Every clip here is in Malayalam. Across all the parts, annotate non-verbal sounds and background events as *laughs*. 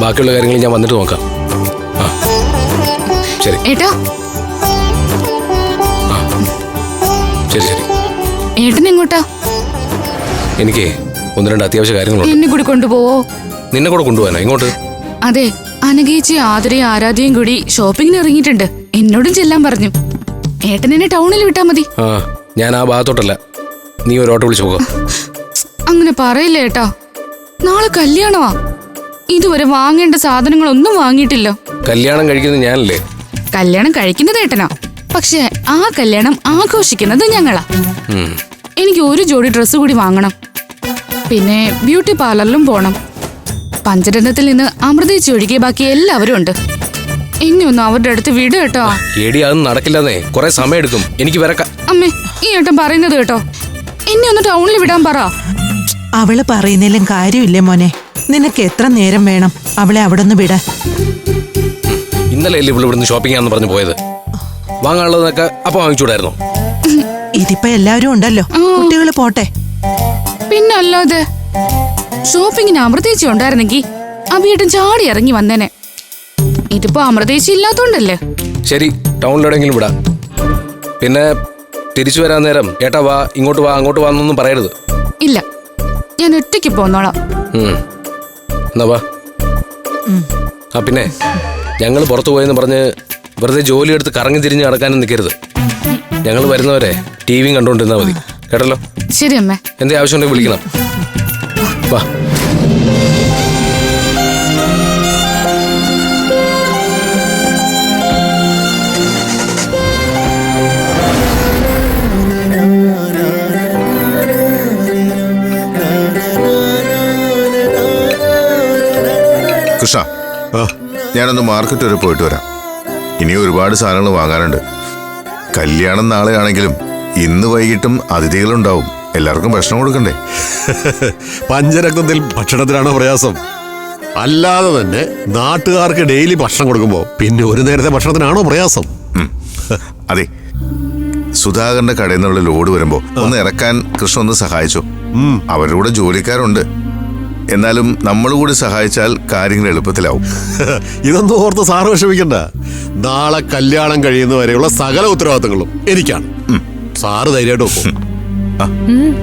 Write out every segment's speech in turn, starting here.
ബാക്കിയുള്ള കാര്യങ്ങൾ ഞാൻ വന്നിട്ട് നോക്കാം. ആ. ശരി. ഏട്ടാ. ശരി ശരി. ഏട്ടൻ എങ്ങോട്ടാ? എനിക്ക് ഒന്ന് രണ്ട് അത്യാവശ്യ കാര്യങ്ങളുണ്ട്. എന്നെ കൂടി കൊണ്ടുപോവോ? നിന്നെ കൂടെ കൊണ്ടുപോകാനോ ഇങ്ങോട്ട് അതെ അനഘേച്ചി ആതിരയും ആരാധ്യയും കൂടി ഷോപ്പിങ്ങിന് ഇറങ്ങിയിട്ടുണ്ട്. എന്നോടും ചെല്ലാൻ പറഞ്ഞു. ഏട്ടൻ എന്നെ ടൗണിൽ വിട്ടാ മതി. ആ ഞാൻ ആ ഭാഗത്തോട്ടല്ല. നീ ഒരു ഓട്ടോ വിളിച്ചു പോകാം അങ്ങനെ പറയില്ല ഏട്ടാ? നാളെ കല്യാണമാ. ഇതുവരെ വാങ്ങേണ്ട സാധനങ്ങളൊന്നും വാങ്ങിയിട്ടില്ല. കല്യാണം കഴിക്കുന്നത് ഞാനല്ലേ? കല്യാണം കഴിക്കുന്നത് ഏട്ടനാ. പക്ഷെ ആ കല്യാണം ആഘോഷിക്കുന്നത് ഞങ്ങളാ. എനിക്ക് ഒരു ജോഡി ഡ്രസ്സ് കൂടി വാങ്ങണം. പിന്നെ ബ്യൂട്ടി പാർലറിലും പോണം. പഞ്ചരത്നത്തിൽ നിന്ന് അമൃതേച്ചി ഒഴികെ ബാക്കി എല്ലാവരും ഉണ്ട്. ഇനി ഒന്ന് അവരുടെ അടുത്ത് വിട് കേട്ടോ. എടി അത് നടക്കില്ലെന്നേ. കുറെ സമയം എടുക്കും. എനിക്ക് അമ്മേ ഈ ഏട്ടൻ പറയുന്നത് കേട്ടോ. എന്നെ ഒന്ന് ടൗണിൽ വിടാൻ പറ. അവൾ പറയുന്നതിലും കാര്യമില്ലേ മോനെ? നിനക്ക് എത്ര നേരം വേണം? അവളെ അവിടെ നിന്ന് വിടാൻ ഇന്നലെ അല്ലേ ഇവിടെ ഇവിടുന്ന് ഷോപ്പിംഗ് ആണെന്ന് പറഞ്ഞു പോയത്? വാങ്ങാനുള്ളതൊക്കെ അപ്പൊ വാങ്ങിച്ചൂടായിരുന്നു ഇതിപ്പോ എല്ലാവരും ഉണ്ടല്ലോ. കുട്ടികൾ പോട്ടെ. പിന്നല്ലാതെ ഷോപ്പിങ്ങിന് അമൃതേച്ചി ഉണ്ടായിരുന്നെങ്കിൽ അഭിയേട്ടൻ ചാടി ഇറങ്ങി വന്നേനെ. ഇതിപ്പോ അമൃതേച്ചി ഇല്ലാത്തോണ്ടല്ലേ? ശരി ടൗണിലെവിടെങ്കിലും വിടാം. പിന്നെ തിരിച്ചു വരാൻ നേരം ഏട്ടാ വാ ഇങ്ങോട്ട് വാ അങ്ങോട്ട് വാ എന്നൊന്നും പറയരുത്. ഇല്ല ഞാൻ ഒറ്റയ്ക്ക് പോന്നോളാം. എന്നാ വാ. ആ പിന്നെ ഞങ്ങൾ പുറത്തു പോയെന്ന് പറഞ്ഞ് വെറുതെ ജോലി എടുത്ത് കറങ്ങി തിരിഞ്ഞ് നടക്കാനും നിൽക്കരുത് ഞങ്ങൾ വരുന്നവരെ ടി വിയും കണ്ടുകൊണ്ടിരുന്നാൽ മതി. കേട്ടല്ലോ? ശരി അമ്മേ. എന്തേ ആവശ്യമുണ്ടെങ്കിൽ വിളിക്കണം. വാ. കൃഷ്ണ ഞാനൊന്ന് മാർക്കറ്റ് വരെ പോയിട്ട് വരാം. ഇനി ഒരുപാട് സാധനങ്ങൾ വാങ്ങാനുണ്ട്. കല്യാണം നാളെയാണെങ്കിലും ഇന്ന് വൈകിട്ടും അതിഥികളുണ്ടാവും. എല്ലാവർക്കും ഭക്ഷണം കൊടുക്കണ്ടേ? പഞ്ചരക്തത്തിൽ ഭക്ഷണത്തിനാണോ പ്രയാസം. അല്ലാതെ തന്നെ നാട്ടുകാർക്ക് ഡെയിലി ഭക്ഷണം കൊടുക്കുമ്പോൾ പിന്നെ ഒരു നേരത്തെ ഭക്ഷണത്തിനാണോ പ്രയാസം? അതെ. സുധാകരന്റെ കടയിൽ നിന്നുള്ള ലോഡ് വരുമ്പോ ഒന്ന് ഇറക്കാൻ കൃഷ്ണ ഒന്ന് സഹായിച്ചു. അവരുടെ കൂടെ ജോലിക്കാരുണ്ട്. എന്നാലും നമ്മൾ കൂടി സഹായിച്ചാൽ കാര്യങ്ങൾ എളുപ്പത്തിലാവും. *laughs* ഇതൊന്നും ഓർത്ത് സാറ് വിഷമിക്കണ്ട. നാളെ കല്യാണം കഴിയുന്നവരെയുള്ള സകല ഉത്തരവാദിത്തങ്ങളും എനിക്കാണ്. സാറ് ധൈര്യമായിട്ട് ഒപ്പം.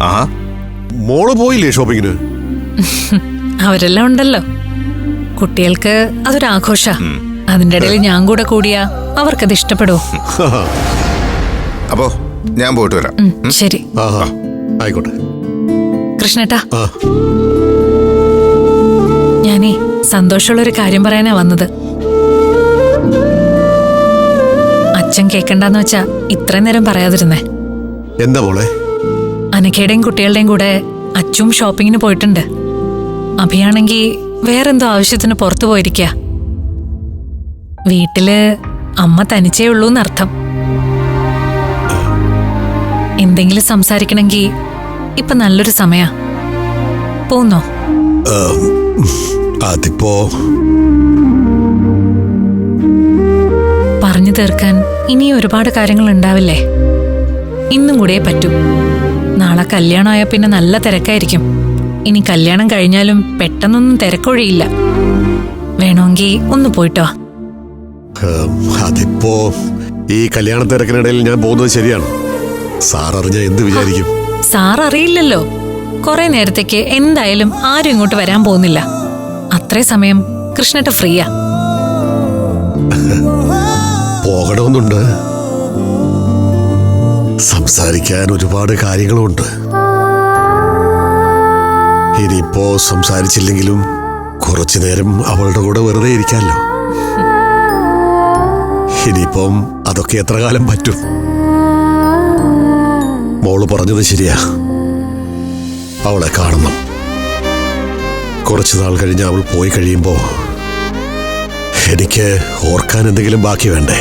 ആ. മോൾ പോയില്ലേ ഷോപ്പിങ്ങിന്? *laughs* അവരെല്ലാം ഉണ്ടല്ലോ. കുട്ടികൾക്ക് അതൊരു ആഘോഷ. അതിന്റെ ഇടയിൽ ഞാൻ കൂടെ കൂടിയാ അവർക്കത് ഇഷ്ടപ്പെടുവോ? അപ്പോ ഞാൻ പോയിട്ട് വരാം. ശരി. ആയിക്കോട്ടെ. കൃഷ്ണേട്ടാ. ഞാനേ സന്തോഷമുള്ള ഒരു കാര്യം പറയാനാ വന്നത്. അച്ഛൻ കേക്കണ്ടെന്ന് വെച്ചാ ഇത്ര നേരം പറയാതിരുന്നേ. എന്താ മോളെ? അനക്കയുടെയും കുട്ടികളുടെയും കൂടെ അച്ചും ഷോപ്പിങ്ങിന് പോയിട്ടുണ്ട്. അഭിയാണെങ്കി വേറെന്തോ ആവശ്യത്തിന് പുറത്തു പോയിരിക്കുക വീട്ടിൽ അമ്മ തനിച്ചേ ഉള്ളൂ എന്നർത്ഥം എന്തെങ്കിലും സംസാരിക്കണമെങ്കിൽ ഇപ്പൊ നല്ലൊരു സമയാ. പോന്നോ? അതിപ്പോ പറഞ്ഞു തീർക്കാൻ ഇനി ഒരുപാട് കാര്യങ്ങൾ ഉണ്ടാവില്ലേ? ഇന്നും കൂടെ പറ്റൂ. നാളെ കല്യാണമായ പിന്നെ നല്ല തിരക്കായിരിക്കും. ഇനി കല്യാണം കഴിഞ്ഞാലും പെട്ടെന്നൊന്നും തിരക്കൊഴിയില്ല. വേണമെങ്കിൽ ഒന്ന് പോയിട്ടോ? അതിപ്പോ ഈ കല്യാണ തിരക്കിനിടയിൽ ഞാൻ പോകുന്നത് ശരിയാണ്. സാർ അറിഞ്ഞ എന്ത് വിചാരിക്കും? സാർ അറിയില്ലല്ലോ കുറെ നേരത്തേക്ക് എന്തായാലും ആരും ഇങ്ങോട്ട് വരാൻ പോകുന്നില്ല. അത്രേ സമയം കൃഷ്ണട്ട് ഫ്രീയാ. പോകണമെന്നുണ്ട്. സംസാരിക്കാൻ ഒരുപാട് കാര്യങ്ങളുണ്ട്. ഇനിയിപ്പോ സംസാരിച്ചില്ലെങ്കിലും കുറച്ചു നേരം അവളുടെ കൂടെ വെറുതെ ഇരിക്കാമല്ലോ ഇനിയിപ്പം അതൊക്കെ എത്ര കാലം പറ്റും? മോൾ പറഞ്ഞത് ശരിയാ. അവളെ കാണണം കുറച്ചു നാൾ കഴിഞ്ഞ് അവൾ പോയി കഴിയുമ്പോൾ എനിക്ക് ഓർക്കാൻ എന്തെങ്കിലും ബാക്കി വേണ്ടേ?